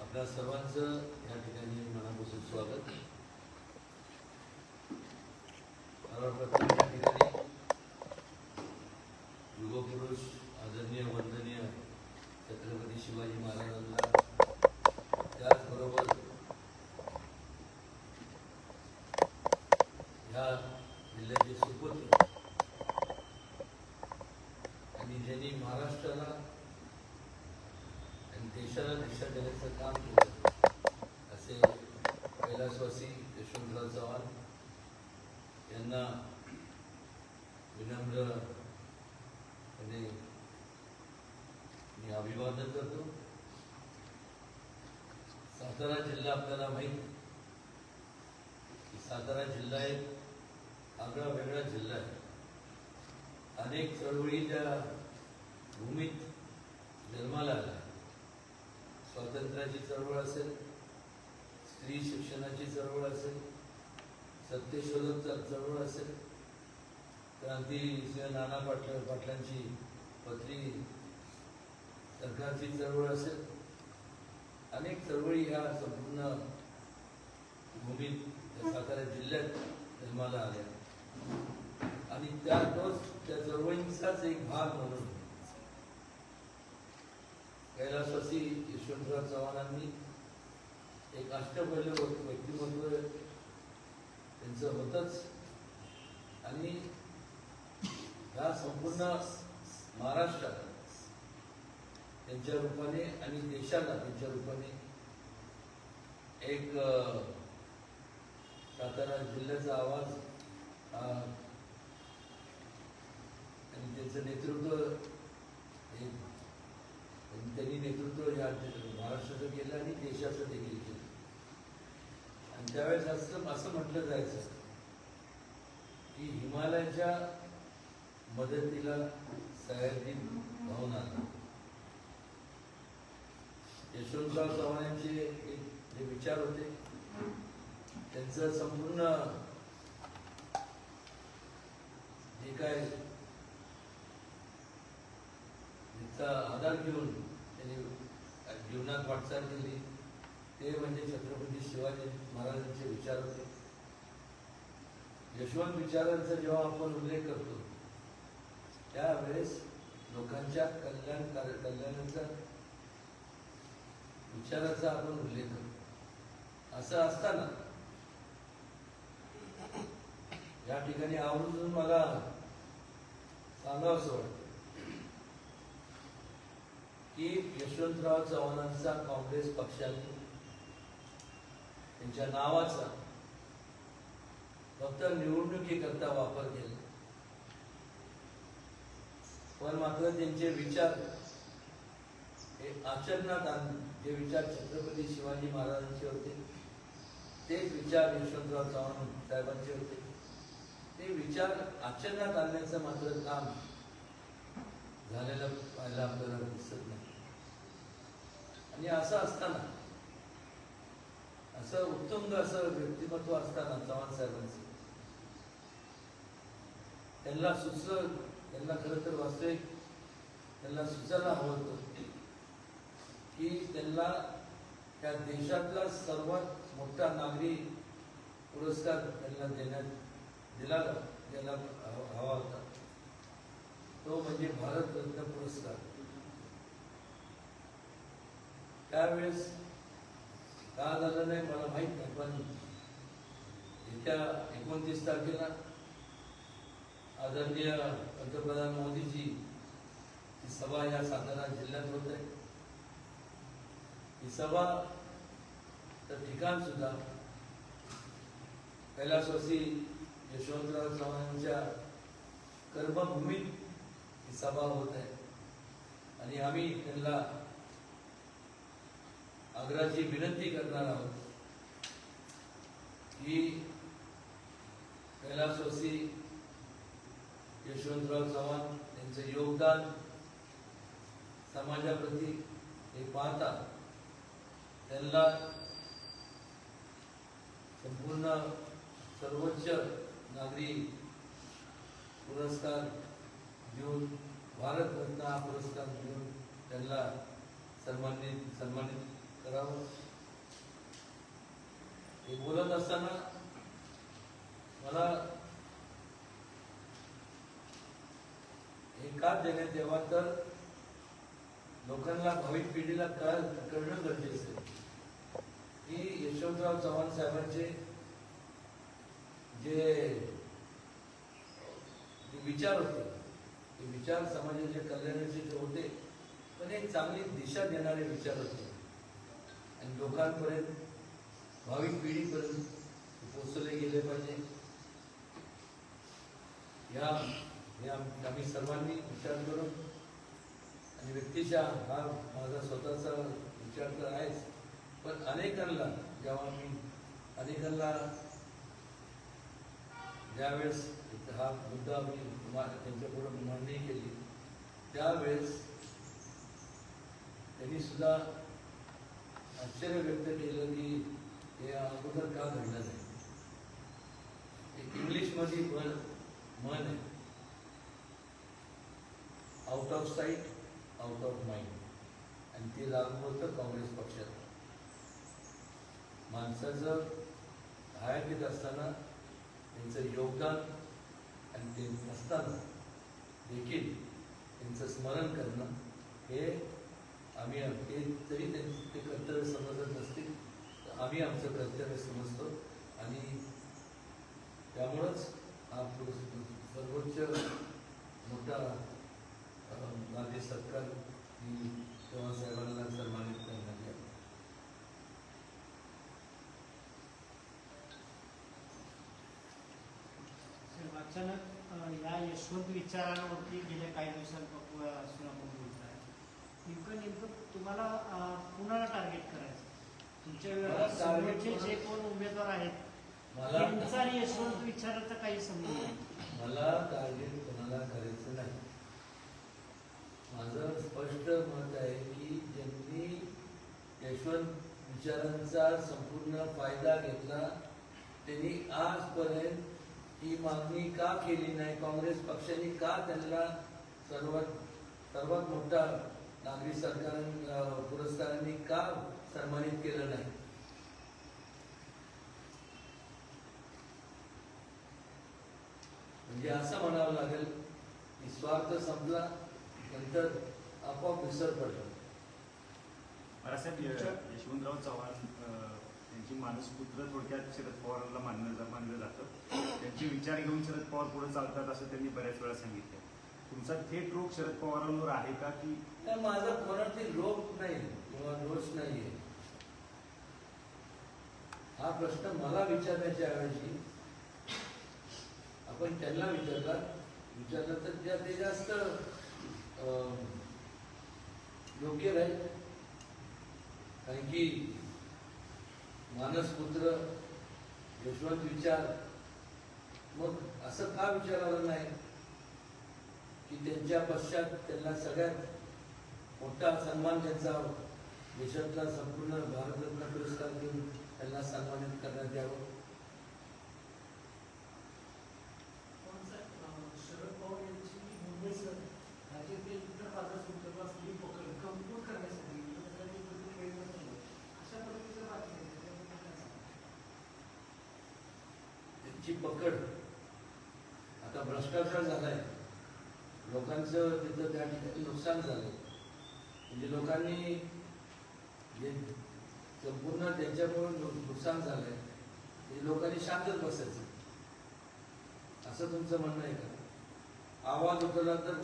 आपल्या सर्वांचं या ठिकाणी मनापासून स्वागत सर्वप्रथम या ठिकाणी युगपुरुष आदरणीय वंदनीय छत्रपती शिवाजी महाराजांना त्याचबरोबर ह्या जिल्ह्याचे सुपुत्र आणि ज्यांनी महाराष्ट्राला आणि देशाला दिशा काम केलं. असे कैलासवासी यशवंतराव चव्हाण यांना विनम्र म्हणजे मी अभिवादन करतो. सातारा जिल्हा आपल्याला माहीत. की सातारा जिल्हा एक आगळा वेगळा जिल्हा आहे. अनेक चळवळी त्या भूमीत जन्माला आल्या. स्वातंत्र्याची चळवळ असेल स्त्री शिक्षणाची चळवळ असेल सत्यशोधन चळवळ असेल क्रांती नाना पाटला पाटलांची पत्री सरकारची चळवळ असेल अनेक चळवळी ह्या संपूर्ण भूमीत सातारा जिल्ह्यात जन्माला आल्या. आणि त्या तोच त्या चळवळींचाच एक भाग म्हणून कैलासवासी यशवंतराव चव्हाणांनी एक अष्टपैलू व्यक्तिमत्व त्यांचं होतच. आणि ह्या संपूर्ण महाराष्ट्रात त्यांच्या रूपाने आणि देशाला त्यांच्या रूपाने एक सातारा जिल्ह्याचा आवाज आणि त्यांचं नेतृत्व एक त्यांनी नेतृत्व या महाराष्ट्राचं केलं आणि देशाचं देखील केलं. आणि त्यावेळेस असं असं म्हटलं जायचं की हिमालयाच्या मदतीला सह्याद्री भावना आला. यशवंतराव चव्हाण यांचे जे विचार होते त्यांचं संपूर्ण जे काय तिचा आधार घेऊन त्यांनी जीवनात वाटचाल केली. ते म्हणजे छत्रपती शिवाजी महाराजांचे विचार होते. यशवंत विचारांचा जेव्हा आपण उल्लेख करतो त्यावेळेस लोकांच्या कल्याण कार्य- कल्याणाचा विचाराचा आपण उल्लेख करतो. असं असताना या ठिकाणी आवर्जून मला सांगावं असं वाटतं. की यशवंतराव चव्हाणांचा काँग्रेस पक्षाने त्यांच्या नावाचा फक्त निवडणुकीकरता वापर केला. पण मात्र त्यांचे विचार हे आचरणात आण जे विचार छत्रपती शिवाजी महाराजांचे होते तेच विचार यशवंतराव चव्हाण साहेबांचे होते. ते विचार आचरणात आणण्याचं मात्र काम झालेलं पाहायला आपल्याला दिसत नाही. आणि असं असताना असं उत्तुंग असं व्यक्तिमत्व असताना चव्हाण साहेबांचं त्यांना सुचलं त्यांना खरं तर वास्तविक त्यांना सुचायला हवं होतं की त्यांना त्या देशातला सर्वात मोठा नागरी पुरस्कार त्यांना देण्यात दिला द्यायला हवा होता. तो म्हणजे भारतरत्न पुरस्कार. त्यावेळेस का झालं नाही मला माहीत नाही पण येत्या एकोणतीस तारखेला आदरणीय पंतप्रधान मोदीजी ही सभा या सातारा जिल्ह्यात होत आहे. ही सभा तर ठिकाण सुद्धा कैलासवासी यशवंतराव चव्हाणांच्या कर्मभूमीत ही सभा होत आहे. आणि आम्ही त्यांना आग्रहाची विनंती करणार आहोत की कैलासवासी यशवंतराव चव्हाण यांचं योगदान समाजाप्रती हे पाहता त्यांना संपूर्ण सर्वोच्च नागरी पुरस्कार देऊन भारतरत्न हा पुरस्कार देऊन त्यांना सन्मानित सन्मानित करावं हे बोलत असताना मला हे का देण्यात यावा तर लोकांना भाविक पिढीला कळ कळणं गरजेचं की यशवंतराव चव्हाण साहेबांचे जे जे विचार होते ते विचार समाजाच्या कल्याणाचे जे होते पण एक चांगली दिशा देणारे विचार होते. आणि लोकांपर्यंत भाविक पिढीपर्यंत पोचले गेले पाहिजे. या आम्ही सर्वांनी विचार करून आणि व्यक्तीच्या हा माझा स्वतःचा विचार तर आहेच पण अनेकांना जेव्हा मी अनेकांना ज्यावेळेस हा मुद्दा मी त्यांच्याकडून त्यांच्यापुढे मांडणी केली त्यावेळेस त्यांनी सुद्धा आश्चर्य व्यक्त केलं की हे अगोदर का घडलं नाही? एक इंग्लिशमध्ये मन आहे. Out of sight out of mind आणि ते लागू होतं काँग्रेस पक्षात. माणसाचं हयातीत असताना त्यांचं योगदान आणि ते नसताना देखील त्यांचं स्मरण करणं हे आम्ही ते जरी ते कर्तव्य समजत नसतील तर आम्ही आमचं कर्तव्य समजतो. आणि त्यामुळंच हा सर्वोच्च मोठा माझे सरकार सत्कार ही साहेबांना सन्मानित करण्यात यावा अचानक या यशवंत विचारांवरती गेल्या काही दिवसांपासून आपण नेमकं नेमकं तुम्हाला कुणाला टार्गेट करायचं? तुमच्या वेळेला जे कोण- उमेदवार आहेत मला त्यांचा आणि यशवंत विचाराचा काही संबंध नाही. मला टार्गेट कोणाला करायचं नाही. माझं स्पष्ट मत आहे की ज्यांनी यशवंत विचारांचा संपूर्ण फायदा घेतला त्यांनी आजपर्यंत ही मागणी का केली नाही? काँग्रेस पक्षाने का त्यांना सर्वात सर्वात मोठा नागरी सरकार पुरस्कारांनी का सन्मानित केलं नाही? म्हणजे असं म्हणावं लागेल की स्वार्थ संपला नंतर आपोआप विसर पडला. बाळासाहेब य- यशवंतराव चव्हाण अ, यांची मानसपुत्र थोडक्यात शरद पवारांना मानलं मानलं जातं. त्यांचे विचार घेऊन शरद पवार पुढे चालतात असं त्यांनी बऱ्याच वेळा सांगितलं. तुमचा थेट रोग शरद पवारांवर आहे का की तर माझा कोणातील रोग नाही किंवा दोष नाहीये हा प्रश्न मला विचारण्याच्या ऐवजी आपण त्यांना विचारला. विचारलं तर त्या ते जास्त अं, योग्य राहील कारण की मानसपुत्र यशवंत विचार मग असं का विचारायला नाही? की त्यांच्या पश्चात त्यांना सगळ्यात मोठा सन्मान त्यांचा देशातला संपूर्ण भारतरत्न पुरस्कार देऊन त्यांना सन्मानित करण्यात यावं? त्यांची पकड आता भ्रष्टाचार झालाय. लोकांचं तिथं त्या ठिकाणी नुकसान झालंय म्हणजे लोकांनी जे संपूर्ण त्यांच्यामुळे नुकसान झालंय ते लोकांनी शांतच बसायचं. असं तुमचं म्हणणं आहे का? आवाज उठवला तर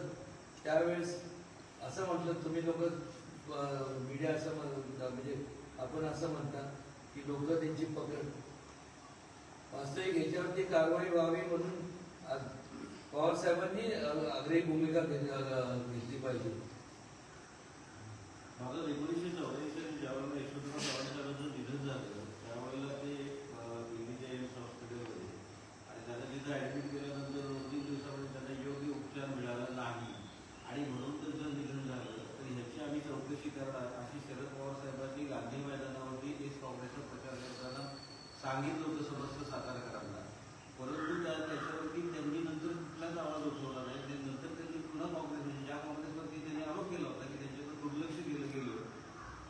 त्यावेळेस असं म्हटलं तुम्ही लोक मीडिया असं म्हणजे आपण असं म्हणता की लोक त्यांची पकड. वास्तविक याच्यावरती कारवाई व्हावी म्हणून आज पवार साहेबांनी आग्रही भूमिका घेतली पाहिजे. माझं एकोणीसशे चौऱ्याऐंशी ज्यावेळेला यशवंतराव चव्हाणांचं निधन झालं त्यावेळेला ते अं, दिल्लीच्या एम्स हॉस्पिटलमध्ये आणि त्यांना तिथं ॲडमिट केल्यानंतर दोन तीन दिवसामध्ये त्यांना योग्य उपचार मिळाला नाही आणि म्हणून त्यांचं निधन झालं तर ह्याची सांगितलं होतं समस्त सातारकरांना परंतु त्या त्याच्यावरती त्यांनी नंतर कुठलाच आवाज उठवला नाही ते नंतर त्यांनी पुन्हा काँग्रेस म्हणजे ज्या काँग्रेसवरती त्यांनी आरोप केला होता की त्यांच्याकडे दुर्लक्ष केलं गेलं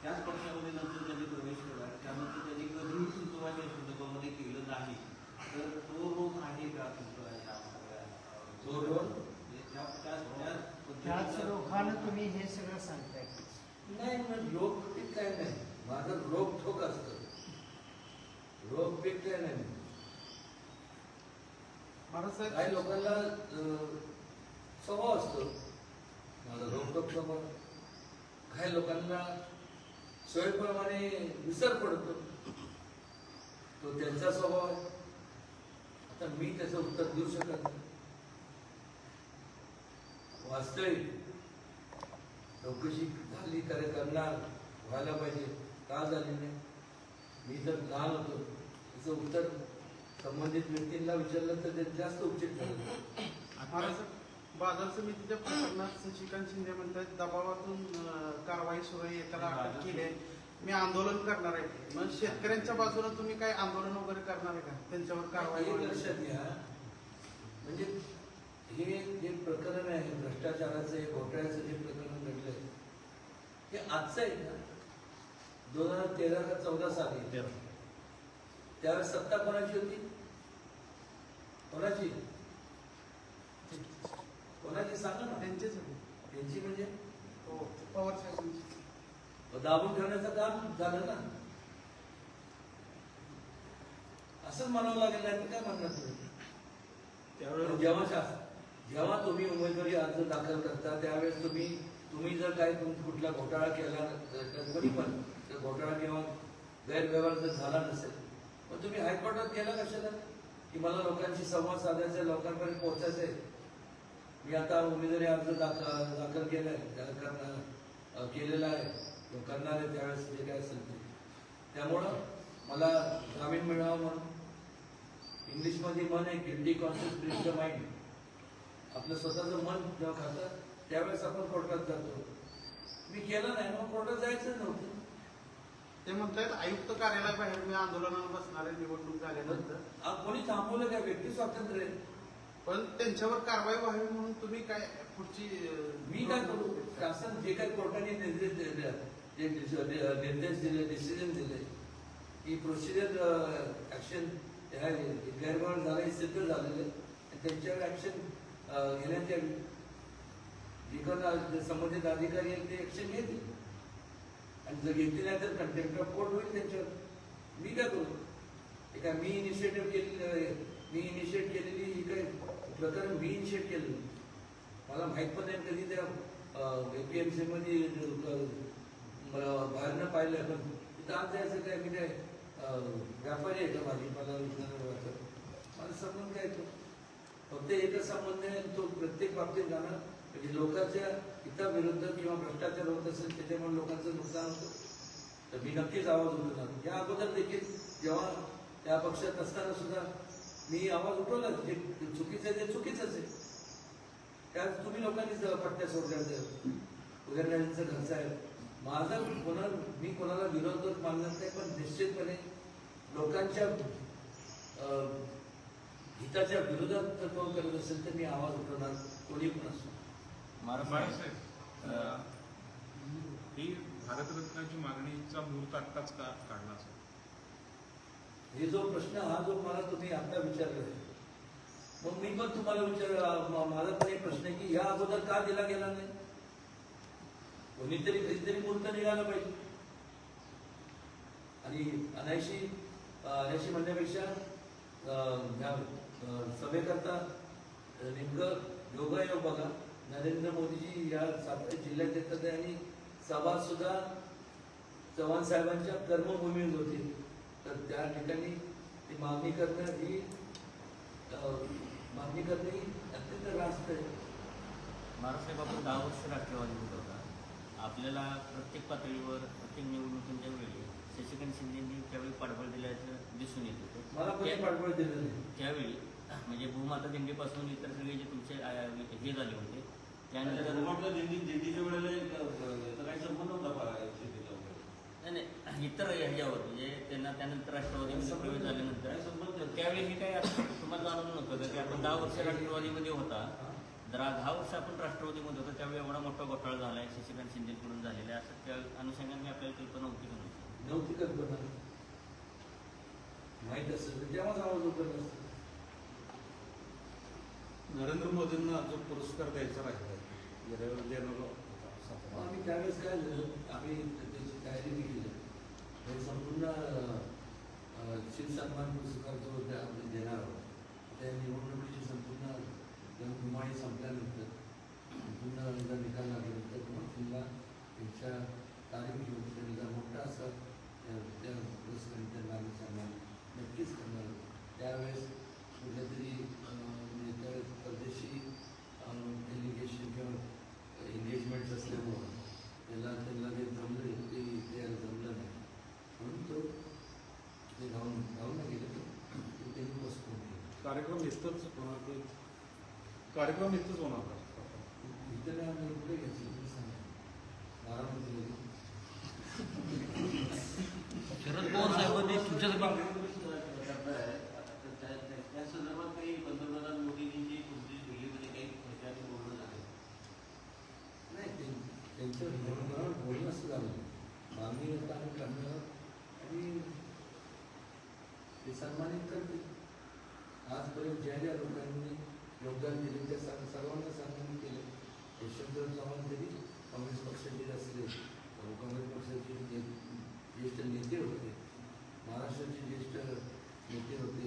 त्याच पक्षामध्ये नंतर त्यांनी प्रवेश केला त्यानंतर त्यांनी कधीही सुचवायच्या शब्दकोमध्ये केलं नाही तर तो रोग आहे का तुमचा या सगळ्या अं, तो रोग? म्हणजे त्या त्याच त्याच त्याच पद्धतीचा- रोखानं तुम्ही हे सगळं सांगताय नाही मग रोग पीक काय नाही माझं रोग ठोक असतं पीक काय नाही काही लोकांना स्वभाव असतो. माझा रोगटोक स्वभाव. काही लोकांना सोयीप्रमाणे विसर पडतो. तो त्यांचा स्वभाव आहे. आता मी त्याचं उत्तर देऊ शकत नाही. वास्तविक चौकशी झाली करे करणार व्हायला पाहिजे. का झाली नाही? मी जर लहान होतो. त्याचं उत्तर संबंधित व्यक्तींना विचारलं तर ते जास्त उचित ठरेल. बाजार समितीच्या प्रकरणात शशिकांत शिंदे म्हणतात दबावातून कारवाई सुरू आहे एकाला अटक केली आहे. मी आंदोलन करणार आहे. मग शेतकऱ्यांच्या बाजूने तुम्ही काय आंदोलन वगैरे करणार आहे का? त्यांच्यावर कारवाई? लक्षात घ्या. म्हणजे हे जे प्रकरण आहे भ्रष्टाचाराचं हे घोटाळ्याचं जे प्रकरण घडलंय हे आजचं आहे ना. दोन हजार तेरा का चौदा साली त्यावेळेस सत्ता कोणाची होती? कोणाची? कोणाची? सांगा ना. त्यांचेच होते. त्यांची म्हणजे? हो पवार साहेबांची. दाबून ठेवण्याचं काम झालं ना. असंच म्हणावं लागेल नाही तर काय म्हणणार तुम्ही? पण जेव्हा शा- जेव्हा तुम्ही उमेदवारी अर्ज दाखल करता त्यावेळेस तुम्ही तुम्ही जर काही तुम कुठला घोटाळा केला पण तर घोटाळा किंवा गैरव्यवहार जर झाला नसेल मग तुम्ही हायकोर्टात गेला कशाला? की मला लोकांशी संवाद साधायचा आहे, लोकांपर्यंत पोहोचायचं आहे मी आता उमेदवारी अर्ज दाखल दाखल केलाय. त्याला करणार केलेला आहे. करणार आहे त्यावेळेस जे काय असेल ते. त्यामुळं मला जामीन मिळावा म्हणून. इंग्लिशमध्ये मन आहे guilty conscious bridge the mind. आपलं स्वतःचं मन जेव्हा खातं त्यावेळेस आपण कोर्टात जातो. मी केलं नाही मग कोर्टात जायचं नव्हतं. ते म्हणतात आयुक्त कार्यालयाबाहेर मी आंदोलनाला बसणार आहे निवडणूक झाल्यानंतर. कोणी थांबवलं काय व्यक्ती स्वातंत्र्य आहे. पण त्यांच्यावर कारवाई व्हावी म्हणून तुम्ही काय पुढची अं, मी काय करू? शासन जे काही कोर्टाने निर्देश दिले जे डिस- दि- निर्देश दिले डिसिजन दिले की प्रोसिजर ऍक्शन गैरव्यवहार झाला हे सिद्ध झालेलं त्यांच्यावर ऍक्शन घेण्यात यावी. जे कोण संबंधित अधिकारी आहेत ते ऍक्शन घेतील. आणि जर घेतली नाही तर कंटेंट ऑफ कोर्ट होईल त्यांच्यावर? मी काय करू? हे काय मी इनिशिएटिव्ह केलेली मी इनिशिएट केलेली ही काय प्रकरण मी इनिशिएट केलेलं मला माहीत पण नाही कधी त्या ए पी मध्ये सीमध्ये मला बाहेरनं पाहिलं पण तिथं आज जायचं काय मी काय व्यापारी आहे का भाजीपाला विकणारा मला संबंध काय तो? फक्त एकच संबंध आहे तो प्रत्येक बाबतीत जाणार. म्हणजे लोकांच्या हिताविरुद्ध किंवा भ्रष्टाचार होत असेल त्याच्यामुळे लोकांचं नुकसान होतं. तर मी नक्कीच आवाज उठवणार. म्हणजे या अगोदर देखील जेव्हा त्या पक्षात असताना सुद्धा मी आवाज उठवला जे चुकीचं आहे ते चुकीचंच आहे. त्यात तुम्ही लोकांनीच पट्ट्या सोडल्या उदयनराजेंचं घरचं आहे माझा कोणा मी कोणाला विरोध मानणार नाही पण निश्चितपणे लोकांच्या हिताच्या विरोधात जर करत असेल तर मी आवाज उठवणार कोणी पण असतो ही भारतरत्नाची मागणीचा मुहूर्त आत्ताच का काढला असेल? हे जो प्रश्न हा जो मला तुम्ही आता विचारला मग मी पण तुम्हाला विचार माझा पण एक प्रश्न आहे की या अगोदर का दिला गेला नाही? कोणीतरी कधीतरी मुहूर्त निघाला पाहिजे. आणि अनायशी अनायशी म्हणण्यापेक्षा अं, ह्या, अं, सभेकरता नेमकं योगायोग बघा. नरेंद्र मोदीजी या सातारा जिल्ह्यात येतात आणि सभा सुद्धा चव्हाण साहेबांच्या कर्मभूमीत होती. तर त्या ठिकाणी ती मागणी करणं ही मागणी करणे ही अत्यंत रास्त आहे. महाराष्ट्र आपण दहा वर्ष राष्ट्रवादी होत होता. आपल्याला प्रत्येक पातळीवर प्रत्येक निवडणुकीच्या वेळी शशिकांत शिंदेंनी त्यावेळी पाठबळ दिल्याचं दिसून येत होतं. मला कोणी पाठबळ दिलं नाही. त्यावेळी म्हणजे भूमाता दिंडीपासून इतर सगळे जे तुमचे हे झाले होते त्यानंतर दिंडीच्या वेळेला काही संबंध वगैरे. नाही नाही. इतर ह्याच्यावर म्हणजे त्यांना त्यानंतर राष्ट्रवादीमध्ये प्रवेश झाल्यानंतर. संबंध त्यावेळी मी काय तुम्हाला जाणून नव्हतं. की आपण दहा वर्ष राष्ट्रवादीमध्ये होता दहा दहा वर्ष आपण राष्ट्रवादीमध्ये होतो त्यावेळी एवढा मोठा घोटाळा झाला आहे शशिकांत शिंदेकडून झालेला आहे असं त्या अनुषंगाने आपल्याला कल्पना होती का नव्हती? नव्हती कल्पना. माहीत असेल तेव्हाच आवाज नरेंद्र मोदींना जो पुरस्कार द्यायचा राहिला गेल्या देणार आम्ही त्यावेळेस काय आम्ही त्याची तयारी बी केली. हे संपूर्ण अं, शिवसन्मान पुरस्कार जो त्या आपण देणार आहोत. त्या निवडणुकीची संपूर्ण रणधुमाळी संपल्यानंतर संपूर्ण एकदा निकाल लागल्यानंतर मग तिला त्यांच्या तारीख घेऊन त्यांचा मोठा असा त्या- त्या पुरस्कार त्यांना आम्ही सन्मान नक्कीच करणार त्यावेळेस कुठेतरी परदेशी डेलिगेशन किंवा एंगेजमेंट्स असल्यामुळं त्याला त्यांना ते जमलं ते ते जमलं नाही म्हणून तो ते राहून नाही गेलं तर ते त्यांनी पोस्टपोन केलं कार्यक्रम इथंच होणार ते कार्यक्रम इथंच होणार का? इथं आम्ही कुठे घ्यायचं तुम्ही सांगा बारामतीला. शरद पवार साहेबांनी तुमच्यासाठी करताय आता त्या- त्या- त्या- त्या संदर्भात काही पंतप्रधान मोदींची तुमची दिल्लीमध्ये काही त्याच्यात बोलणं झालं नाही ते त्यांचं बोलणं बोलणं असं झालं मागणी आता आम्ही करणार आणि ते सन्मानित करतील आजपर्यंत ज्या लोकांनी योगदान दिले. त्या सर्व सर्वांना सन्मान केले यशवंतराव चव्हाण जरी काँग्रेस पक्षाचे असले काँग्रेस पक्षाचे ज्येष्ठ नेते होते महाराष्ट्राचे ज्येष्ठ नेते होते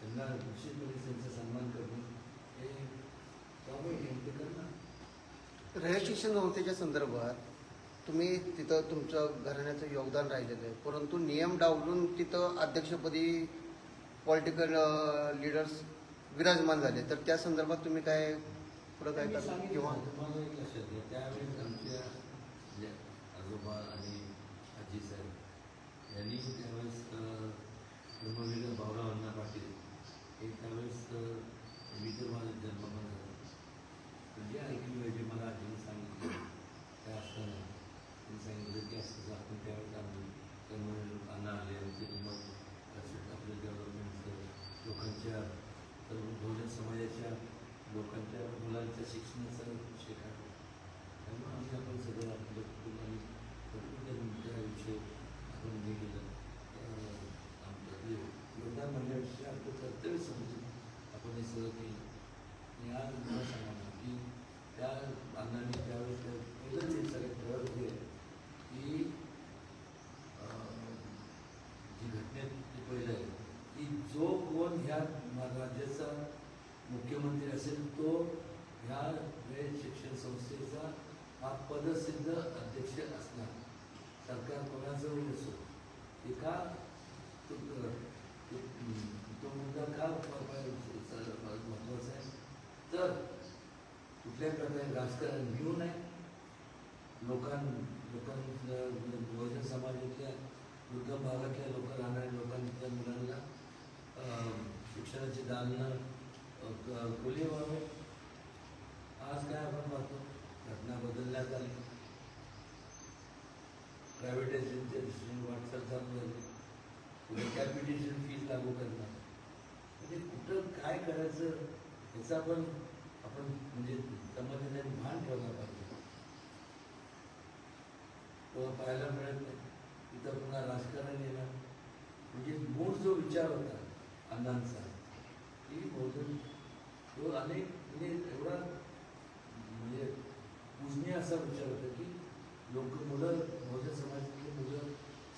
त्यांना निश्चितपणे त्यांचा सन्मान करणं हे त्यामुळे नेमके ते करणार. रयत संस्थेच्या संदर्भात तुम्ही तिथं तुमचं घराण्याचं योगदान राहिलेलं आहे. परंतु नियम डावलून तिथं अध्यक्षपदी पॉलिटिकल लिडर्स विराजमान झाले. तर त्या संदर्भात तुम्ही काय पुढं काय करता किंवा ना, तुम्हाला एक लक्षात घ्या. त्यावेळेस आमच्या आजोबा आणि आजी साहेब यांनी त्यावेळेस ब्रह्मवीर भाऊराव अण्णा पाटील हे त्यावेळेस जन्ममान झाला. म्हणजे ऐकली पाहिजे मला आजीने सांगितलं काय असताना त्यांनी सांगितलं की असं आपण त्यावेळेस आम्ही ब्रह्मवीर अण्णा आले आपलं समाजाच्या लोकांच्या सर्व बहुजन समाजाच्या लोकांच्या मुलांच्या शिक्षणाचा विषय काढला त्यामुळे आम्ही आपण सगळं आपलं कुटुंबाने भरपूर त्या विषय आपण हे केलं अं, आमचं जे योगदान म्हणण्यापेक्षा आपलं कर्तव्य समजून आपण हे सगळं केलं आणि आज मला सांगा ना की त्या अण्णांनी त्यावेळेस त्या पहिलं ते सगळ्यात ठरवलं हे की अं, जी घटनेत ते पहिलं आहे की जो कोण ह्या मा- राज्याचा मुख्यमंत्री असेल तो ह्या वेळ शिक्षण संस्थेचा हा पदसिद्ध अध्यक्ष असणार सरकार कोणाचं होईल असो ते का तो तो- तो मुद्दा का महत्त्वाचा आहे तर कुठल्याही प्रकारे राजकारण घेऊ नये. लोकां लोकांच्या म्हणजे बहुजन समाजातल्या दुर्गम भागातल्या लोक राहणाऱ्या लोकांच्या मुलांना शिक्षणाची दालनं अं, खुली व्हावे. आज काय आपण पाहतो? घटना बदलण्यात आली. प्रायव्हेटायझेशनच्या दृष्टीने वाटचाल चालू झाली. पुढे कॅपिटेशन फीज लागू करणार. म्हणजे कुठं काय करायचं याचा पण आपण म्हणजे समाजाने भान ठेवला पाहिजे. तो पाहायला मिळत नाही. तिथं पुन्हा राजकारण येणार. म्हणजे मूळ जो विचार होता अण्णांचा की बहुजन तो अनेक म्हणजे एवढा म्हणजे पूजनीय असा विचार होता की लोक मुलं बहुजन समाजातली मुलं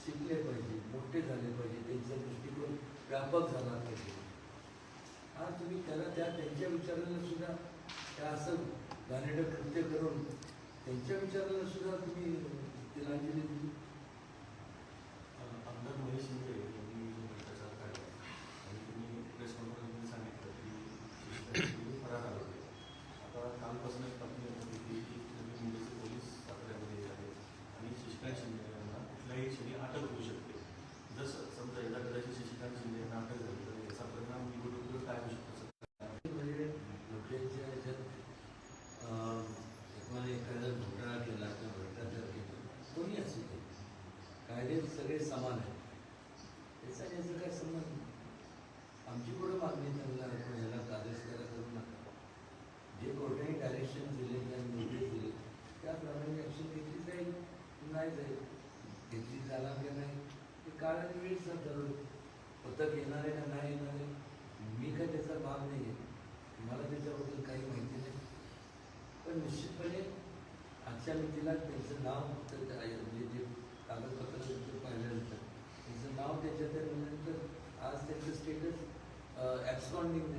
शिकले पाहिजे मोठे झाले पाहिजे त्यांचा दृष्टिकोन व्यापक झाला पाहिजे. हा तुम्ही त्याला त्या त्यांच्या विचाराला सुद्धा त्या असं घाणेरडं कृत्य करून त्यांच्या विचाराला सुद्धा तुम्ही तिलांजली दिली. funding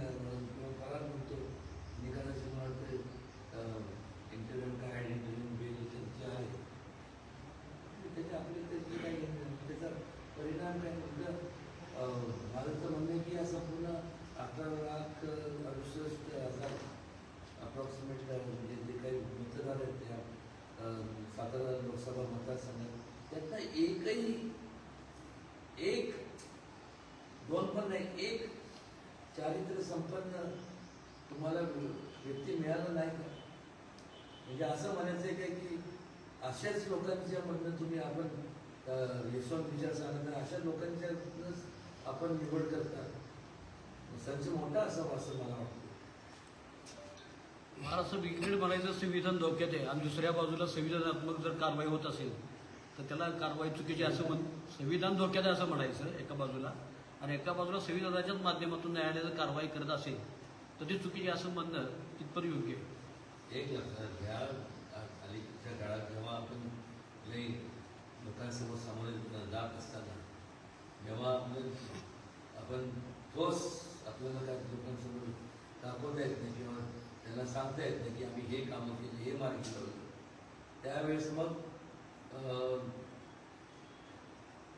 व्यक्ती मिळालं नाही का? म्हणजे असं म्हणायचं आहे काय की अशाच लोकांच्या म्हणणं तुम्ही आपण यशवंत विचार सांगत अशा लोकांच्यातूनच आपण निवड करता. संच मोठा असावा असं मला वाटतं. महाराष्ट्र एकीकडे म्हणायचं संविधान धोक्यात आहे. आणि दुसऱ्या बाजूला संविधानात्मक जर कारवाई होत असेल तर त्याला कारवाई चुकीची असं म्हण संविधान धोक्यात आहे असं म्हणायचं एका बाजूला. आणि एका बाजूला संविधानाच्याच माध्यमातून न्यायालय जर कारवाई करत असेल तर ती चुकीची असं म्हणणं तिथपर योग्य एक लक्षात घ्या अलीकडच्या काळात जेव्हा आपण लई लोकांसमोर सामोरे जात असताना जेव्हा आपण आपण ठोस आपल्याला काय लोकांसमोर दाखवता येत नाही किंवा त्यांना सांगता येत नाही की आम्ही हे कामं केले हे मार्ग लावलं त्यावेळेस मग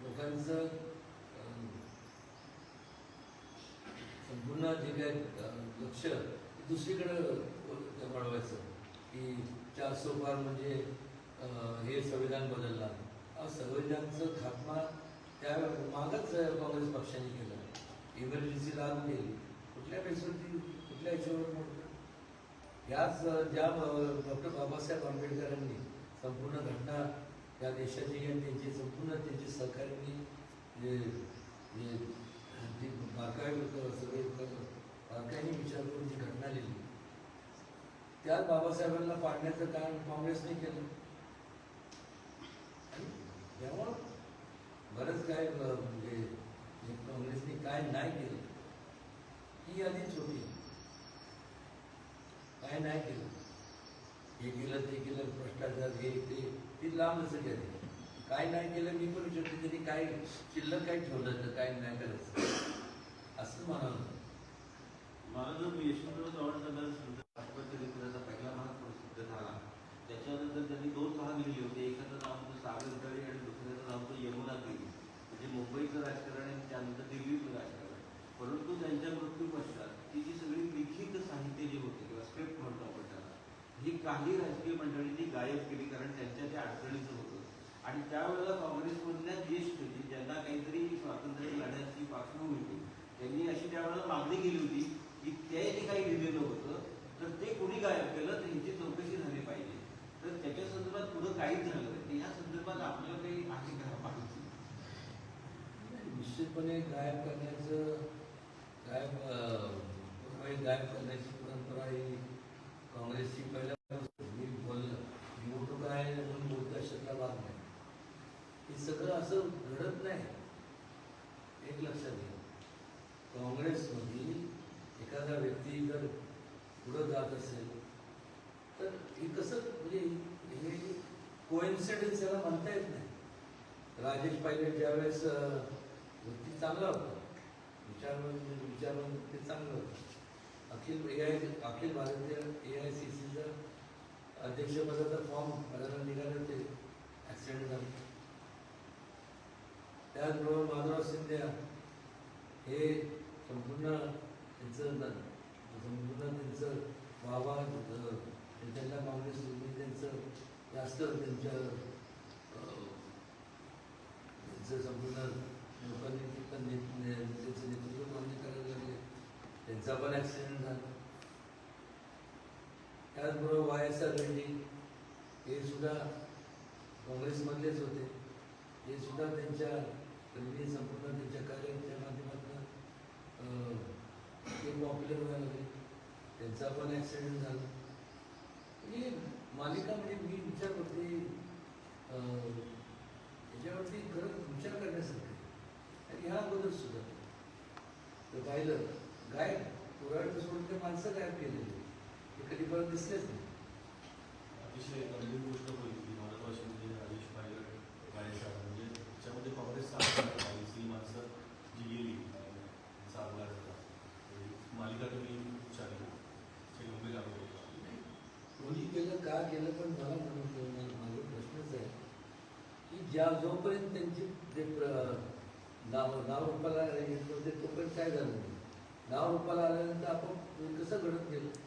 लोकांचं संपूर्ण जे काय लक्ष दुसरीकडं वाढवायचं की चार सोपार म्हणजे हे संविधान बदलला हा संविधानचं खात्मा त्या मागच काँग्रेस पक्षाने केलं. इमर्जन्सी लागू केली कुठल्या बेसवरती कुठल्या याच्यावर याच ज्या डॉक्टर बाबासाहेब आंबेडकरांनी संपूर्ण घटना या देशाची आणि त्यांची संपूर्ण त्यांची सहकार्यांनी जे सगळे काही विचार करून जी घटना लिहिली. त्यात बाबासाहेबांना पाडण्याचं कारण काँग्रेसने केलं. त्यामुळं बरंच काय म्हणजे काँग्रेसने काय नाही केलं ही यादी छोटी काय नाही केलं. हे केलं ते केलं भ्रष्टाचार हे ते ती लांब असं यादी काय नाही केलं मी पण विचारते तरी काय शिल्लक काय ठेवलं तर काय नाही करायचं? असं म्हणाल मला जर यशवंतराव चव्हाण साहेबांचा राष्ट्रपती पहिला भाग प्रसिद्ध झाला त्याच्यानंतर त्यांनी दोन भाग लिहिले होते एकाचं नाव होतं सागर तळी आणि दुसऱ्याचं नाव होतं यमुना तळी म्हणजे मुंबईचं राजकारण आणि त्यानंतर दिल्लीचं राजकारण परंतु त्यांच्या मृत्यू पश्चात ती जी सगळी लिखित साहित्य जी होती किंवा स्क्रिप्ट म्हणतो आपण त्याला ही काही राजकीय मंडळींनी गायब केली कारण त्यांच्या त्या अडचणीचं होतं आणि त्यावेळेला काँग्रेसमधल्या ज्येष्ठ जे ज्यांना काहीतरी स्वातंत्र्य लढ्याची पार्श्वभूमी होती त्यांनी अशी त्यावेळेला मागणी केली होती. की ते काही लिहिलेलं होतं तर ते कोणी गायब केलं तर ह्याची चौकशी झाली पाहिजे. तर त्याच्या संदर्भात पुढं काहीच झालं तर या संदर्भात आपल्याला काही आहे का माहिती? निश्चितपणे गायब करण्याचं गायब गायब करण्याची परंपरा ही काँग्रेसची पहिल्या मी बोललं. निवडणूक आहे म्हणून बोलता शब्दा भाग नाही हे सगळं असं घडत नाही एक लक्षात घ्या काँग्रेसमध्ये एखादा व्यक्ती जर पुढं जात असेल तर हे कसं म्हणजे हे कोइन्सिडन्स याला म्हणता येत नाही राजेश पायलट ज्यावेळेस अं, व्यक्ती चांगला होता. विचार विचारून ते चांगलं होतं. अखिल ए आय अखिल भारतीय ए आय सी सीचं अध्यक्षपदाचा फॉर्म भरायला निघाले होते. ॲक्सिडेंट झाला. त्याचबरोबर माधवराव सिंधिया हे संपूर्ण त्यांचं न- संपूर्ण त्यांचं वावा त्यांच्या काँग्रेस त्यांचं जास्त त्यांच्या त्यांचं संपूर्ण लोकांनी ते पण ने- त्यांचं नेतृत्व मान्य करायला लागले. त्यांचा पण ॲक्सिडेंट झाला. त्याचबरोबर वाय एस आर रेड्डी हे सुद्धा काँग्रेसमधलेच होते. हे सुद्धा त्यांच्या त्यांनी संपूर्ण त्यांच्या कार्याच्या माध्यमातून ते पॉप्युलर व्हायला लागले. त्यांचा पण ॲक्सिडेंट झाला. म्हणजे मालिका म्हणजे मी विचार करते अं, याच्यावरती खरंच विचार करण्यासारखं आहे. आणि ह्या अगोदर सुद्धा तर पाहिलं गायब पुराण सोडून ते माणसं गायब केलेली ते कधी परत दिसलेच नाही अतिशय गंभीर गोष्ट होती महत्वाची म्हणजे राजेश पायलट गायचा म्हणजे त्याच्यामध्ये काँग्रेसचा ही माणसं जी गेली चांगला मालिका तुम्ही चालली ते गंभीर आहे. कोणी केलं का केलं पण मला म्हणून माझा प्रश्नच आहे की ज्या जोपर्यंत त्यांची जे नाव नाव रूपाला येत नव्हते तोपर्यंत काय झालं नाही? नाव रूपाला आल्यानंतर आपण कसं घडत गेलं?